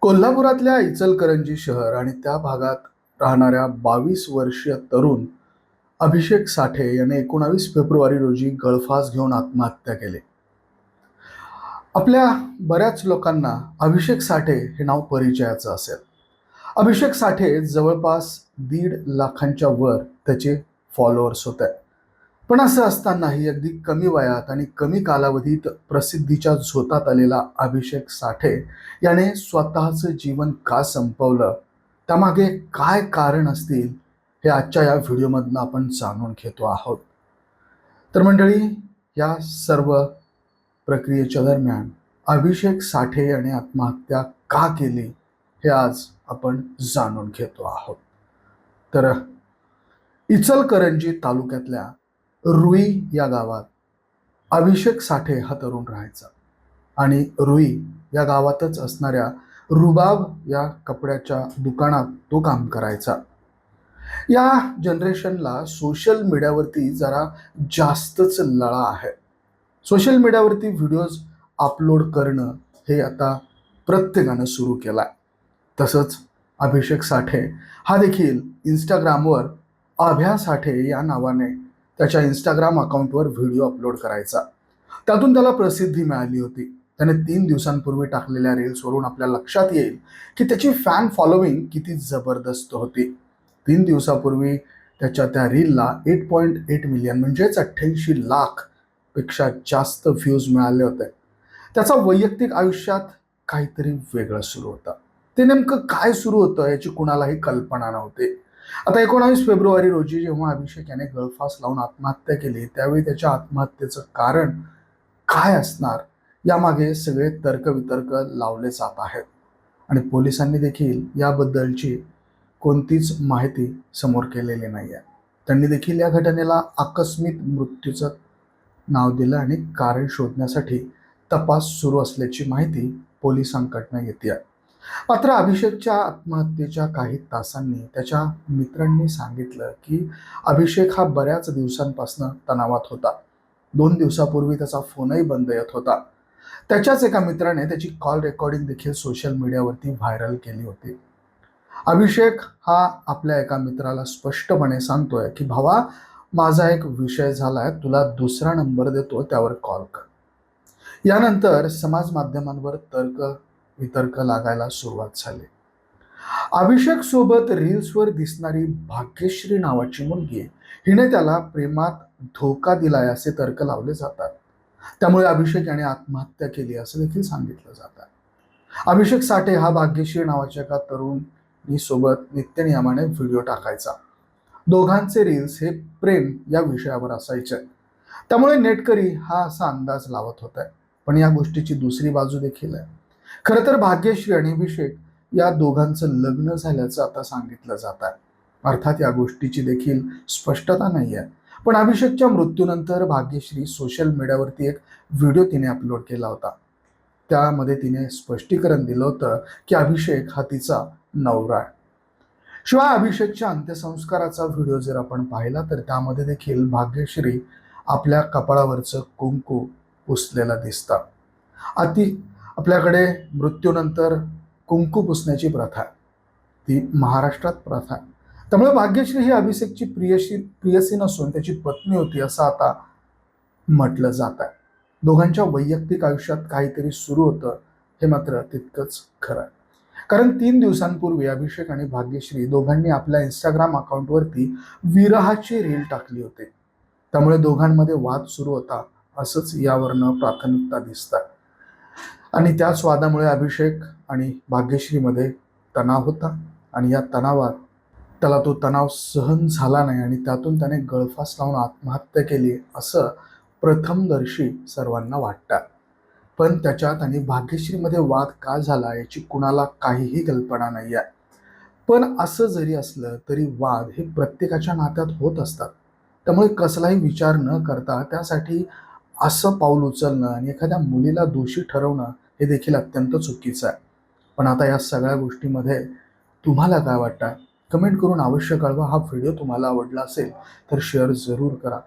कोल्हापुरातल्या इचलकरंजी शहर आणि त्या भागात राहणाऱ्या बावीस वर्षीय तरुण अभिषेक साठे याने एकोणावीस फेब्रुवारी रोजी गळफास घेऊन आत्महत्या केली. आपल्या बऱ्याच लोकांना अभिषेक साठे हे नाव परिचयाचं असेल. अभिषेक साठे जवळपास दीड लाखांच्या वर त्याचे फॉलोअर्स होत. आहेत पण असं असतानाही अगदी कमी वयात आणि कमी कालावधीत प्रसिद्धीच्या झोतात आलेला अभिषेक साठे याने स्वतःचं जीवन का संपवलं? त्यामागे काय कारण असतील? हे आजच्या या व्हिडिओमधनं आपण जाणून घेतो आहोत. तर मंडळी या सर्व प्रक्रियेच्या दरम्यान अभिषेक साठे याने आत्महत्या का केली? हे आज आपण जाणून घेतो आहोत. तर इचलकरंजी तालुक्यातल्या रुई या गावात अभिषेक साठे हा तरुण राहायचा. आणि रुई या गावातच असणाऱ्या रुबाब या कपड्याच्या दुकानात तो काम करायचा. या जनरेशनला सोशल मीडियावरती जरा जास्तच लळा आहे. सोशल मीडियावरती व्हिडिओज अपलोड करणं हे आता प्रत्येकानं सुरू केलं आहे तसंच अभिषेक साठे हा देखील इंस्टाग्रामवर अभ्या साठे या नावाने त्याच्या इंस्टाग्राम अकाउंटवर व्हिडिओ अपलोड करायचा. त्यातून त्याला प्रसिद्धी मिळाली होती. त्याने तीन दिवसांपूर्वी टाकलेल्या रील्सवरून आपल्या लक्षात येईल की त्याची फॅन फॉलोविंग किती जबरदस्त होती. तीन दिवसापूर्वी त्याच्या त्या रीलला एट पॉईंट एट मिलियन म्हणजेच अठ्ठ्याऐंशी लाखपेक्षा जास्त व्ह्यूज मिळाले होते. त्याचा वैयक्तिक आयुष्यात काहीतरी वेगळं सुरू होतं. ते नेमकं काय सुरू होतं याची कुणालाही कल्पना नव्हती. आता एकोणावीस फेब्रुवारी रोजी जेव्हा अभिषेक याने गळफास लावून आत्महत्या केली त्यावेळी त्याच्या आत्महत्येचं कारण काय असणार? यामागे सगळे तर्कवितर्क लावले जात आहेत. आणि पोलिसांनी देखील याबद्दलची कोणतीच माहिती समोर केलेली नाही आहे त्यांनी देखील या घटनेला आकस्मिक मृत्यूचं नाव दिलं आणि कारण शोधण्यासाठी तपास सुरू असल्याची माहिती पोलिसांकडनं येते आहे मात्र अभिषेकच्या आत्महत्येच्या काही तासांनी त्याच्या मित्रांनी सांगितलं की अभिषेक हा बऱ्याच दिवसांपासून तणावात होता. दोन दिवसापूर्वी त्याचा फोनही बंद येत होता. त्याच्याच एका मित्राने त्याची कॉल रेकॉर्डिंग देखील सोशल मीडियावरती व्हायरल केली होती. अभिषेक हा आपल्या एका मित्राला स्पष्टपणे सांगतोय की भावा माझा एक विषय झालाय तुला दुसरा नंबर देतो त्यावर कॉल कर. यानंतर समाज माध्यमांवर तर्क वितर्क लागायला सुरुवात झाली. अभिषेक सोबत रील्सवर दिसणारी भाग्यश्री नावाची मुलगी हिने त्याला प्रेमात धोका दिलाय असे तर्क लावले जातात. त्यामुळे अभिषेक याने आत्महत्या केली असं देखील सांगितलं जातं. अभिषेक साठे हा भाग्यश्री नावाच्या एका तरुणी सोबत नित्यनियमाने व्हिडिओ टाकायचा. दोघांचे रील्स हे प्रेम या विषयावर असायचे. त्यामुळे नेटकरी हा असा अंदाज लावत होता. पण या गोष्टीची दुसरी बाजू देखील आहे. खरं तर भाग्यश्री आणि अभिषेक या दोघांचं लग्न झाल्याचं आता सांगितलं जात आहे. अर्थात या गोष्टीची देखील स्पष्टता नाही आहे. पण अभिषेकच्या मृत्यूनंतर भाग्यश्री सोशल मीडियावरती एक व्हिडिओ तिने अपलोड केला होता. त्यामध्ये तिने स्पष्टीकरण दिलं होतं की अभिषेक हा तिचा नवरा आहे. शिवाय अभिषेकच्या अंत्यसंस्काराचा व्हिडिओ जर आपण पाहिला तर त्यामध्ये देखील भाग्यश्री आपल्या कपाळावरचं कुंकू पुसलेलं दिसतं. अति आपल्याकडे मृत्यूनंतर कुंकू पुसण्याची प्रथा ती महाराष्ट्रात प्रथा. त्यामुळे भाग्यश्री ही अभिषेकची प्रियशी प्रियसी नसून त्याची पत्नी होती असं आता म्हटलं जात आहे दोघांच्या वैयक्तिक आयुष्यात काहीतरी सुरू होतं हे मात्र तितकंच खरं. आहे कारण तीन दिवसांपूर्वी अभिषेक आणि भाग्यश्री दोघांनी आपल्या इंस्टाग्राम अकाउंटवरती विरहाची रील टाकली होती. त्यामुळे दोघांमध्ये वाद सुरू होता असंच यावरनं प्राथमिकता दिसतात आणि त्या स्वादामुळे अभिषेक आणि भाग्यश्रीमध्ये तणाव होता. आणि या तणावात त्याला तो तणाव सहन झाला नाही आणि त्यातून त्याने गळफास लावून आत्महत्या केली असं प्रथमदर्शी सर्वांना वाटतं. पण त्याच्यात आणि भाग्यश्रीमध्ये वाद का झाला याची कुणाला काहीही कल्पना नाही आहे पण असं जरी असलं तरी वाद हे प्रत्येकाच्या नात्यात होत असतात. त्यामुळे कसलाही विचार न करता त्यासाठी असं पाऊल उचलणं आणि एखाद्या मुलीला दोषी ठरवणं हे देखील अत्यंत चुकीचं आहे. पण आता या सगळ्या गोष्टीमध्ये तुम्हाला काय वाटतं? कमेंट करून अवश्य कळवा. हा व्हिडिओ तुम्हाला आवडला असेल तर शेअर जरूर करा.